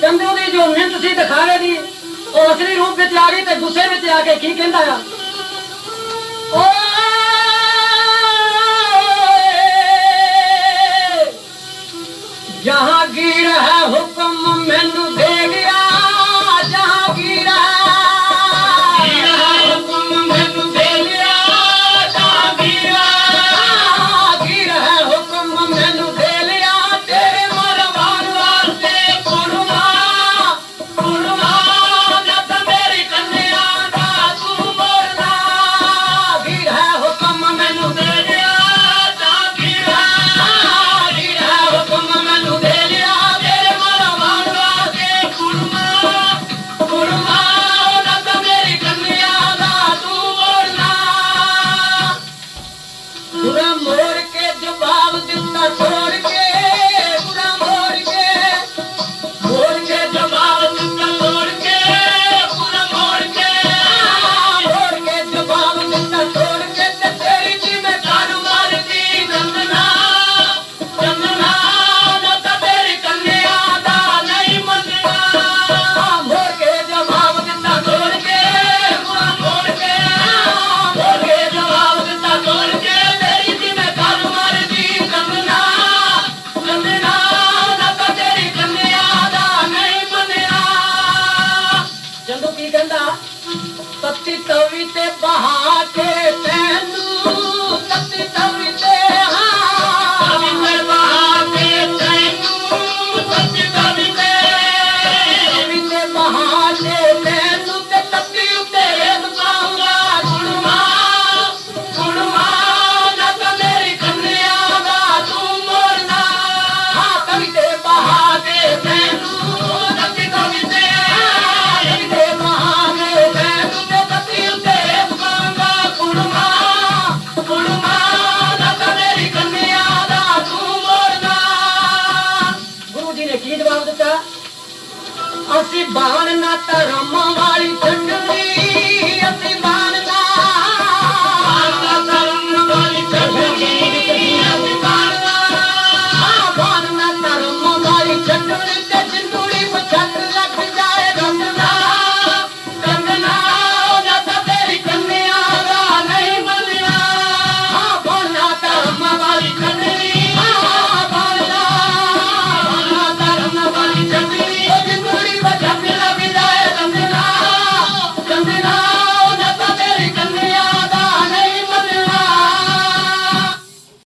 ਚੰਦੂ ਦੀ ਜੋ ਮਿਹਨਤ ਦਿਖਾ ਦਿਖਾਏ ਦੀ ਉਹ ਅਸਲੀ ਰੂਪ ਵਿੱਚ ਆ ਗਈ ਤੇ ਗੁੱਸੇ ਵਿੱਚ ਆ ਕੇ ਕੀ ਕਹਿੰਦਾ ਆ? ਜਹਾਂਗੀਰ ਹੈ ਹੁਕਮ موڙي جواب ڏيندا ਜਦੋਂ ਕੀ ਕਹਿੰਦਾ? ਤੱਤੀ ਤਵੀ ਤੇ ਬਹਾ ਕੇ બાવણ ના તરમ વાળી